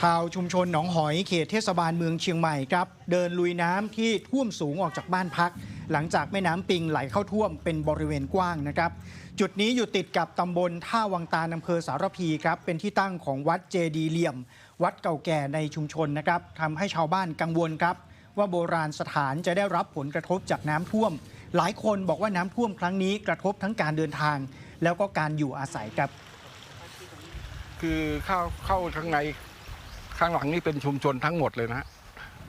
ชาวชุมชนหนองหอยเขตเทศบาลเมืองเชียงใหม่ครับเดินลุยน้ำที่ท่วมสูงออกจากบ้านพัก หลังจากแม่น้ำปิงไหลเข้าท่วมเป็นบริเวณกว้างนะครับ จุดนี้อยู่ติดกับตำบลท่าวังตาลอำเภอสารพีครับเป็นที่ตั้งของวัดเจดีเหลี่ยม วัดเก่าแก่ในชุมชนนะครับทำให้ชาวบ้านกังวลครับ ว่าโบราณสถานจะได้รับผลกระทบจากน้ำท่วม หลายคนบอกว่าน้ำท่วมครั้งนี้กระทบทั้งการเดินทาง แล้วก็การอยู่อาศัยครับ คือเข้าเข้าข้างใน ข้างหลังนี่เป็นชุมชนทั้งหมดเลยนะฮะ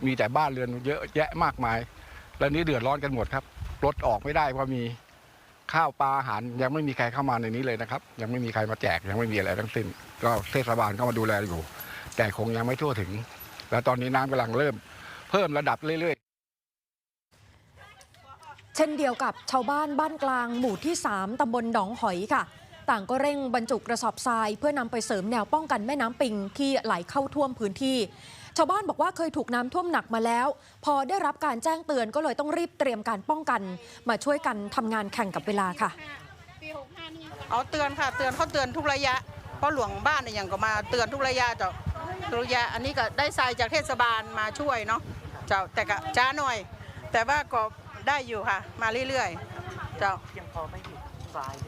มีแต่บ้านเรือนเยอะแยะมากมาย แล้วนี้เดือดร้อนกันหมดครับรถออกไม่ได้เพราะมีข้าวปลาอาหารยังไม่มีใครเข้ามาในนี้เลยนะครับ ยังไม่มีใครมาแจกยังไม่มีอะไรทั้งสิ้น ก็เทศบาลเข้ามาดูแลอยู่ แต่คงยังไม่ทั่วถึง แล้วตอนนี้น้ำกำลังเริ่ม เพิ่มระดับเรื่อยๆ เช่นเดียวกับชาวบ้านบ้านกลางหมู่ที่ 3ตำบลหนองหอยค่ะ ต่างก็เร่งบรรจุกระสอบทราย เพื่อนำไปเสริมแนวป้องกันแม่น้ำปิงที่ไหลเข้าท่วมพื้นที่ ชาวบ้านบอกว่าเคยถูกน้ำท่วมหนักมาแล้ว พอได้รับการแจ้งเตือนก็เลยต้องรีบเตรียมการป้องกัน มาช่วยกันทำงานแข่งกับเวลาค่ะ เอาเตือนค่ะเตือนเขาเตือนทุกระยะเพราะหลวงบ้านเนี่ยอย่างก็มาเตือนทุกระยะเจ้าทุกระยะอันนี้ก็ได้ทรายจากเทศบาลมาช่วยเนาะเจ้าแต่ก็ช้าหน่อย แต่ว่าก็ได้อยู่ค่ะ มาเรื่อยๆ เจ้าเพียงพอไม่หยุด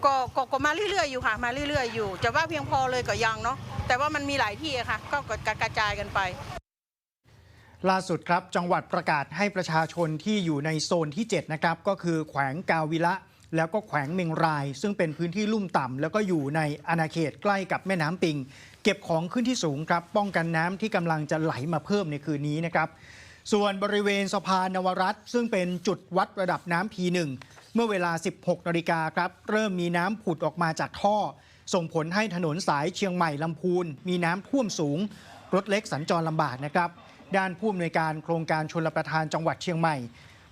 ก็ก็ก็มาเรื่อยๆอยู่ค่ะ มาเรื่อยๆอยู่ จะว่าเพียงพอเลยก็ยังเนาะแต่ว่ามันมีหลายที่อะค่ะ ก็กระจายกันไป ล่าสุดครับจังหวัดประกาศให้ประชาชนที่อยู่ในโซนที่ 7 นะครับ ก็คือแขวงกาวิละ แล้วก็แขวงเมงราย ซึ่งเป็นพื้นที่ลุ่มต่ำแล้วก็อยู่ในอาณาเขตใกล้กับแม่น้ำปิง เก็บของขึ้นที่สูงครับ ป้องกันน้ำที่กำลังจะไหลมาเพิ่มในคืนนี้นะครับส่วนบริเวณสะพานนวรัตน์ซึ่งเป็นจุดวัดระดับน้ำ P1 เมื่อเวลา 16นาฬิกาครับเริ่มมีน้ำผุดออกมาจากท่อ ส่งผลให้ถนนสายเชียงใหม่ลำพูน มีน้ำท่วมสูง รถเล็กสัญจรลำบากนะครับ ด้านผู้อำนวยการโครงการชลประทานจังหวัดเชียงใหม่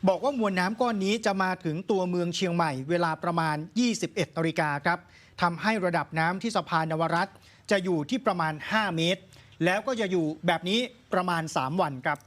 บอกว่ามวลน้ำก้อนนี้จะมาถึงตัวเมืองเชียงใหม่ เวลาประมาณ 21นาฬิกาครับทำให้ระดับน้ำที่สะพานนวรัตจะอยู่ที่ประมาณ 5 เมตร แล้วก็จะอยู่แบบนี้ประมาณ 3 วันครับ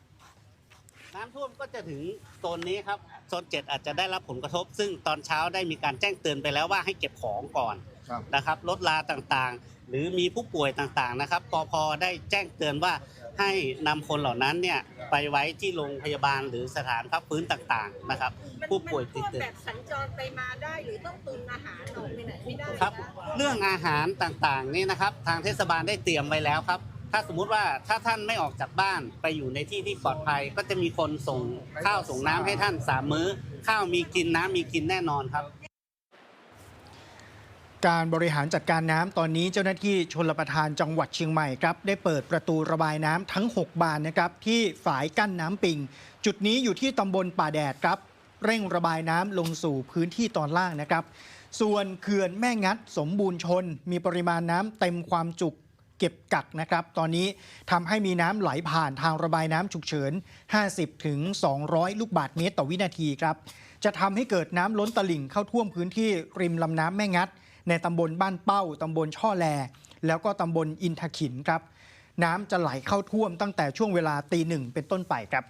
น้ำท่วมก็จะถึงโซนนี้ครับโซน7อาจจะได้รับผลกระทบ ซึ่งตอนเช้าได้มีการแจ้งเตือนไปแล้วว่าให้เก็บของก่อนครับนะครับรถลาต่างๆ หรือมีผู้ป่วยต่างๆนะครับปพได้แจ้งเตือนว่าให้นำคนเหล่านั้นเนี่ยไปไว้ที่โรงพยาบาลหรือสถานพักฟื้นต่างๆนะครับ มันผู้ป่วยติดมันเตีท่ยวมแบบสัญจรไปมาได้หรือต้องตุนอาหารออกไปไหนไม่ได้ครับ นะ เรื่องอาหารต่างๆนี่นะครับ ทางเทศบาลได้เตรียมไว้แล้วครับ ถ้าสมมุติว่าถ้าท่านไม่ออกจากบ้านไปอยู่ในที่ที่ปลอดภัย ก็จะมีคนส่งข้าวส่งน้ำให้ท่านสามมื้อ ข้าวมีกินน้ำมีกินแน่นอนครับ การบริหารจัดการน้ำตอนนี้เจ้าหน้าที่ชลประทานจังหวัดเชียงใหม่ครับ ได้เปิดประตูระบายน้ำทั้ง 6 บานนะครับที่ฝายกั้นน้ำปิง จุดนี้อยู่ที่ตำบลป่าแดดครับ เร่งระบายน้ำลงสู่พื้นที่ตอนล่างนะครับ ส่วนเขื่อนแม่งัดสมบูรณ์ชน มีปริมาณน้ำเต็มความจุ เก็บกักนะครับ ตอนนี้ทำให้มีน้ำไหลผ่านทางระบายน้ำฉุกเฉิน 50 ถึง 200 ลูกบาศก์เมตรต่อวินาทีครับ จะทำให้เกิดน้ำล้นตลิ่งเข้าท่วมพื้นที่ริมลำน้ำแม่งัด ในตำบลบ้านเป้าตำบลช่อแล แล้วก็ตำบลอินทขินครับ น้ำจะไหลเข้าท่วมตั้งแต่ช่วงเวลาตีหนึ่งเป็นต้นไปครับ